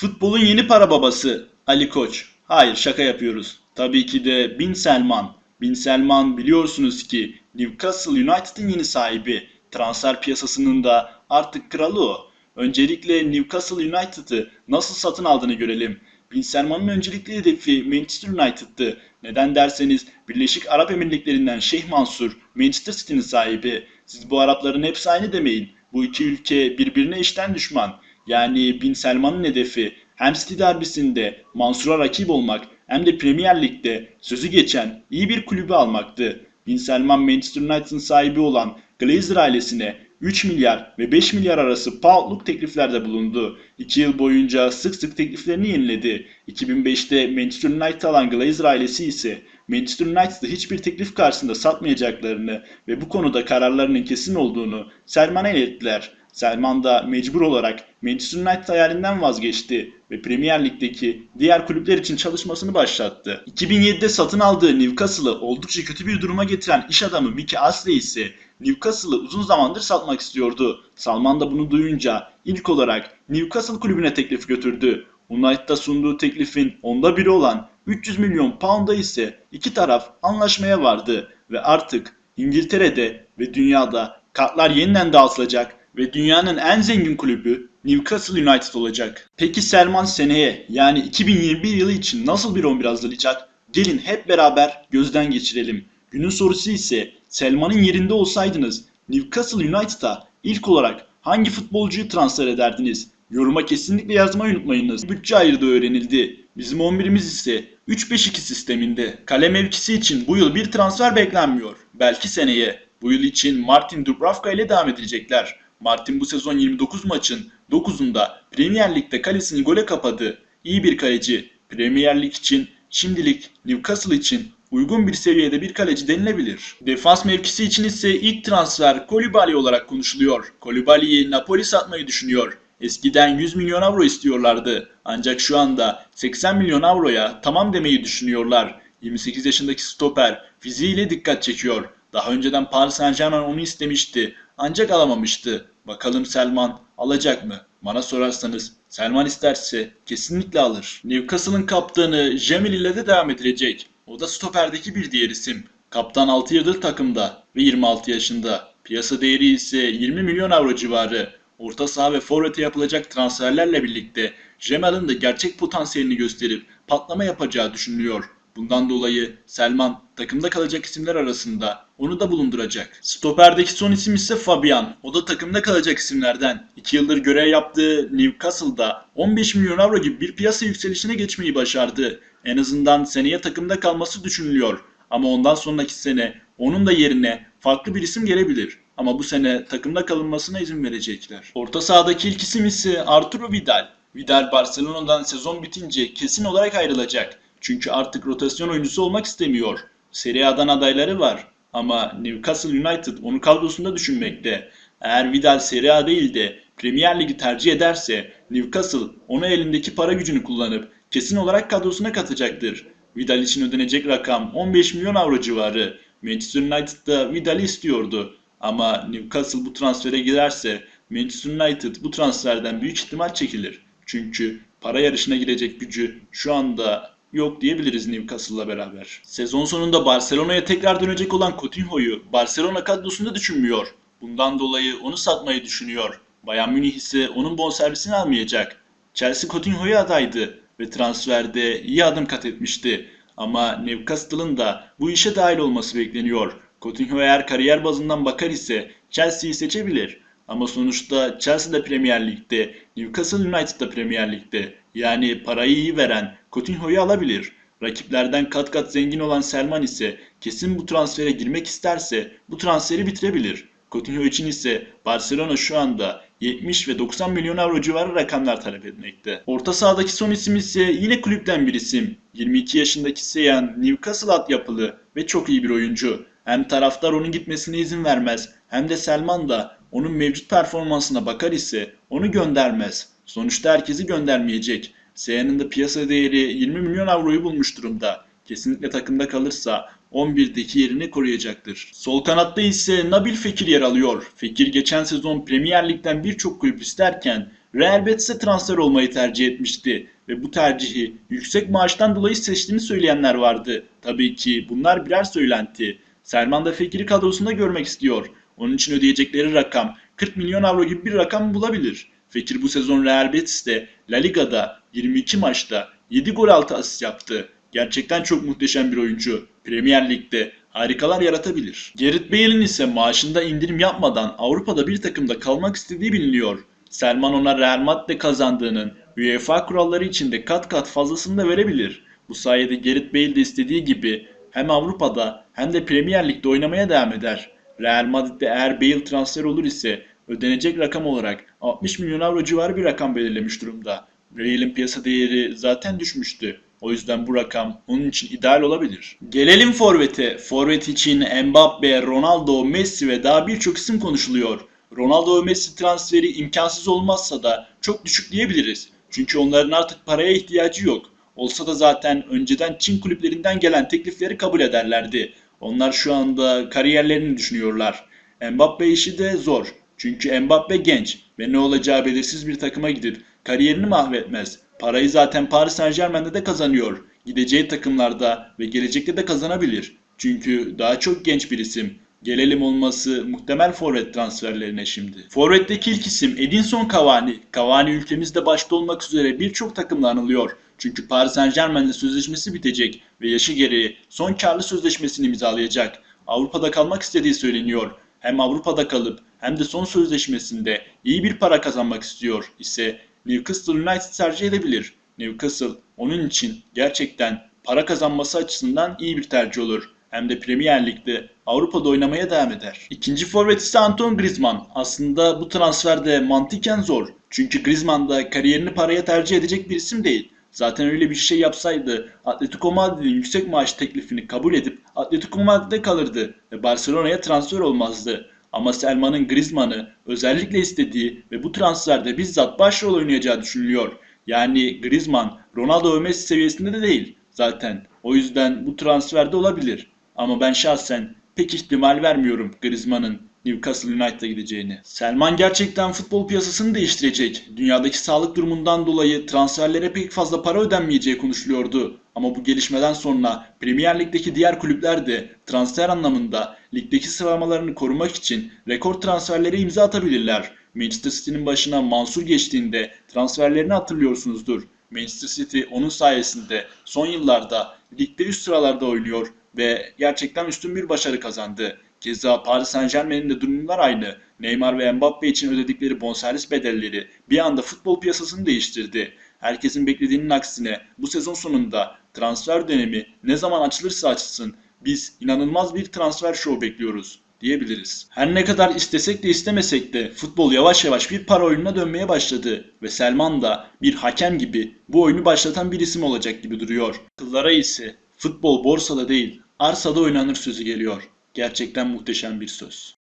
Futbolun yeni para babası Ali Koç. Hayır şaka yapıyoruz. Tabii ki de Bin Selman. Bin Selman biliyorsunuz ki Newcastle United'ın yeni sahibi. Transfer piyasasının da artık kralı o. Öncelikle Newcastle United'ı nasıl satın aldığını görelim. Bin Selman'ın öncelikli hedefi Manchester United'tı. Neden derseniz Birleşik Arap Emirlikleri'nden Şeyh Mansur Manchester City'nin sahibi. Siz bu Arapların hepsi aynı demeyin. Bu iki ülke birbirine işten düşman. Yani Bin Selman'ın hedefi hem City derbisinde Mansur'a rakip olmak hem de Premier Lig'de sözü geçen iyi bir kulübü almaktı. Bin Selman Manchester United'ın sahibi olan Glazer ailesine 3 milyar ve 5 milyar arası poundluk tekliflerde bulundu. 2 yıl boyunca sık sık tekliflerini yeniledi. 2005'te Manchester United alan Glazer ailesi ise Manchester United'ı hiçbir teklif karşısında satmayacaklarını ve bu konuda kararlarının kesin olduğunu Selman'a ilettiler. Selman da mecbur olarak Manchester United hayalinden vazgeçti ve Premier Lig'deki diğer kulüpler için çalışmasını başlattı. 2007'de satın aldığı Newcastle'ı oldukça kötü bir duruma getiren iş adamı Mickey Astley ise Newcastle'ı uzun zamandır satmak istiyordu. Salman da bunu duyunca ilk olarak Newcastle kulübüne teklif götürdü. United'da sunduğu teklifin onda biri olan 300 milyon pound'a ise iki taraf anlaşmaya vardı ve artık İngiltere'de ve dünyada kartlar yeniden dağıtılacak ve dünyanın en zengin kulübü Newcastle United olacak. Peki Selman seneye yani 2021 yılı için nasıl bir 11 hazırlayacak? Gelin hep beraber gözden geçirelim. Günün sorusu ise Selman'ın yerinde olsaydınız Newcastle United'a ilk olarak hangi futbolcuyu transfer ederdiniz? Yoruma kesinlikle yazmayı unutmayınız. Bütçe ayırdığı öğrenildi. Bizim 11'imiz ise 3-5-2 sisteminde. Kale mevkisi için bu yıl bir transfer beklenmiyor. Belki seneye. Bu yıl için Martin Dubravka ile devam edilecekler. Martin bu sezon 29 maçın 9'unda Premier Lig'de kalesini gole kapadı. İyi bir kaleci. Premier Lig için şimdilik Newcastle için uygun bir seviyede bir kaleci denilebilir. Defans mevkisi için ise ilk transfer Kolibali olarak konuşuluyor. Kolibali'yi Napoli satmayı düşünüyor. Eskiden 100 milyon avro istiyorlardı. Ancak şu anda 80 milyon avroya tamam demeyi düşünüyorlar. 28 yaşındaki stoper fiziğiyle dikkat çekiyor. Daha önceden Paris Saint Germain onu istemişti. Ancak alamamıştı. Bakalım Selman alacak mı? Bana sorarsanız Selman isterse kesinlikle alır. Newcastle'ın kaptanı Jamil ile de devam edilecek. O da stoperdeki bir diğer isim. Kaptan 6 yıldır takımda ve 26 yaşında. Piyasa değeri ise 20 milyon avro civarı. Orta saha ve forvete yapılacak transferlerle birlikte Jamal'ın da gerçek potansiyelini gösterip patlama yapacağı düşünülüyor. Bundan dolayı Selman takımda kalacak isimler arasında onu da bulunduracak. Stoperdeki son isim ise Fabian. O da takımda kalacak isimlerden. 2 yıldır görev yaptığı Newcastle'da 15 milyon avro gibi bir piyasa yükselişine geçmeyi başardı. En azından seneye takımda kalması düşünülüyor. Ama ondan sonraki sene onun da yerine farklı bir isim gelebilir. Ama bu sene takımda kalınmasına izin verecekler. Orta sahadaki ilk isim ise Arturo Vidal. Vidal Barcelona'dan sezon bitince kesin olarak ayrılacak. Çünkü artık rotasyon oyuncusu olmak istemiyor. Serie A'dan adayları var. Ama Newcastle United onu kadrosunda düşünmekte. Eğer Vidal Serie A değil de Premier Ligi tercih ederse Newcastle onu elindeki para gücünü kullanıp kesin olarak kadrosuna katacaktır. Vidal için ödenecek rakam 15 milyon avro civarı. Manchester United da Vidal'i istiyordu. Ama Newcastle bu transfere girerse Manchester United bu transferden büyük ihtimal çekilir. Çünkü para yarışına girecek gücü şu anda yok diyebiliriz Newcastle'la beraber. Sezon sonunda Barcelona'ya tekrar dönecek olan Coutinho'yu Barcelona kadrosunda düşünmüyor. Bundan dolayı onu satmayı düşünüyor. Bayern Münih ise onun bonservisini almayacak. Chelsea Coutinho'ya adaydı ve transferde iyi adım kat etmişti. Ama Newcastle'ın da bu işe dahil olması bekleniyor. Coutinho eğer kariyer bazından bakar ise Chelsea'yi seçebilir. Ama sonuçta Chelsea de Premier Lig'de, Newcastle United da Premier Lig'de. Yani parayı iyi veren Coutinho'yu alabilir. Rakiplerden kat kat zengin olan Selman ise kesin bu transfere girmek isterse bu transferi bitirebilir. Coutinho için ise Barcelona şu anda 70 ve 90 milyon avro civarı rakamlar talep etmekte. Orta sahadaki son isim ise yine kulüpten bir isim. 22 yaşındaki Seyan Newcastle yapılı ve çok iyi bir oyuncu. Hem taraftar onun gitmesine izin vermez hem de Selman da onun mevcut performansına bakar ise onu göndermez. Sonuçta herkesi göndermeyecek. Seyan'ın da piyasa değeri 20 milyon avroyu bulmuş durumda. Kesinlikle takımda kalırsa 11'deki yerini koruyacaktır. Sol kanatta ise Nabil Fekir yer alıyor. Fekir geçen sezon Premier Lig'den birçok kulüp isterken Real Betis'e transfer olmayı tercih etmişti ve bu tercihi yüksek maaştan dolayı seçtiğini söyleyenler vardı. Tabii ki bunlar birer söylenti. Selman da Fekir'i kadrosunda görmek istiyor. Onun için ödeyecekleri rakam 40 milyon avro gibi bir rakam bulabilir. Fekir bu sezon Real Betis'te La Liga'da 22 maçta 7 gol 6 asist yaptı. Gerçekten çok muhteşem bir oyuncu. Premier Lig'de harikalar yaratabilir. Gerrit Bale'in ise maaşında indirim yapmadan Avrupa'da bir takımda kalmak istediği biliniyor. Selman ona Real Madrid'de kazandığının UEFA kuralları içinde kat kat fazlasını da verebilir. Bu sayede Gerrit Bale de istediği gibi hem Avrupa'da hem de Premier Lig'de oynamaya devam eder. Real Madrid'de eğer Bale transfer olur ise ödenecek rakam olarak 60 milyon avro civarı bir rakam belirlemiş durumda. Bale'in piyasa değeri zaten düşmüştü. O yüzden bu rakam onun için ideal olabilir. Gelelim Forvet'e. Forvet için Mbappe, Ronaldo, Messi ve daha birçok isim konuşuluyor. Ronaldo ve Messi transferi imkansız olmazsa da çok düşük diyebiliriz. Çünkü onların artık paraya ihtiyacı yok. Olsa da zaten önceden Çin kulüplerinden gelen teklifleri kabul ederlerdi. Onlar şu anda kariyerlerini düşünüyorlar. Mbappe işi de zor. Çünkü Mbappe genç ve ne olacağı belirsiz bir takıma gidip kariyerini mahvetmez. Parayı zaten Paris Saint Germain'de de kazanıyor. Gideceği takımlarda ve gelecekte de kazanabilir. Çünkü daha çok genç bir isim. Gelelim olması muhtemel forvet transferlerine şimdi. Forvet'teki ilk isim Edinson Cavani. Cavani ülkemizde başta olmak üzere birçok takımla anılıyor. Çünkü Paris Saint Germain'le sözleşmesi bitecek ve yaşı gereği son karlı sözleşmesini imzalayacak. Avrupa'da kalmak istediği söyleniyor. Hem Avrupa'da kalıp hem de son sözleşmesinde iyi bir para kazanmak istiyor ise Newcastle United tercih edebilir. Newcastle onun için gerçekten para kazanması açısından iyi bir tercih olur. Hem de Premier Lig'de Avrupa'da oynamaya devam eder. İkinci forvet ise Antoine Griezmann. Aslında bu transfer de mantıken zor. Çünkü Griezmann da kariyerini paraya tercih edecek bir isim değil. Zaten öyle bir şey yapsaydı Atletico Madrid'in yüksek maaş teklifini kabul edip Atletico Madrid'de kalırdı ve Barcelona'ya transfer olmazdı. Ama Selman'ın Griezmann'ı özellikle istediği ve bu transferde bizzat başrol oynayacağı düşünülüyor. Yani Griezmann Ronaldo ve Messi seviyesinde de değil zaten. O yüzden bu transferde olabilir. Ama ben şahsen pek ihtimal vermiyorum Griezmann'ın Newcastle United'a gideceğini. Selman gerçekten futbol piyasasını değiştirecek. Dünyadaki sağlık durumundan dolayı transferlere pek fazla para ödenmeyeceği konuşuluyordu. Ama bu gelişmeden sonra Premier Lig'deki diğer kulüpler de transfer anlamında ligdeki sıralamalarını korumak için rekor transferlere imza atabilirler. Manchester City'nin başına Mansur geçtiğinde transferlerini hatırlıyorsunuzdur. Manchester City onun sayesinde son yıllarda ligde üst sıralarda oynuyor ve gerçekten üstün bir başarı kazandı. Keza Paris Saint Germain'in de durumlar aynı. Neymar ve Mbappe için ödedikleri bonservis bedelleri bir anda futbol piyasasını değiştirdi. Herkesin beklediğinin aksine bu sezon sonunda transfer dönemi ne zaman açılırsa açılsın biz inanılmaz bir transfer show bekliyoruz diyebiliriz. Her ne kadar istesek de istemesek de futbol yavaş yavaş bir para oyununa dönmeye başladı ve Selman da bir hakem gibi bu oyunu başlatan bir isim olacak gibi duruyor. Kıllara ise futbol borsada değil arsada oynanır sözü geliyor. Gerçekten muhteşem bir söz.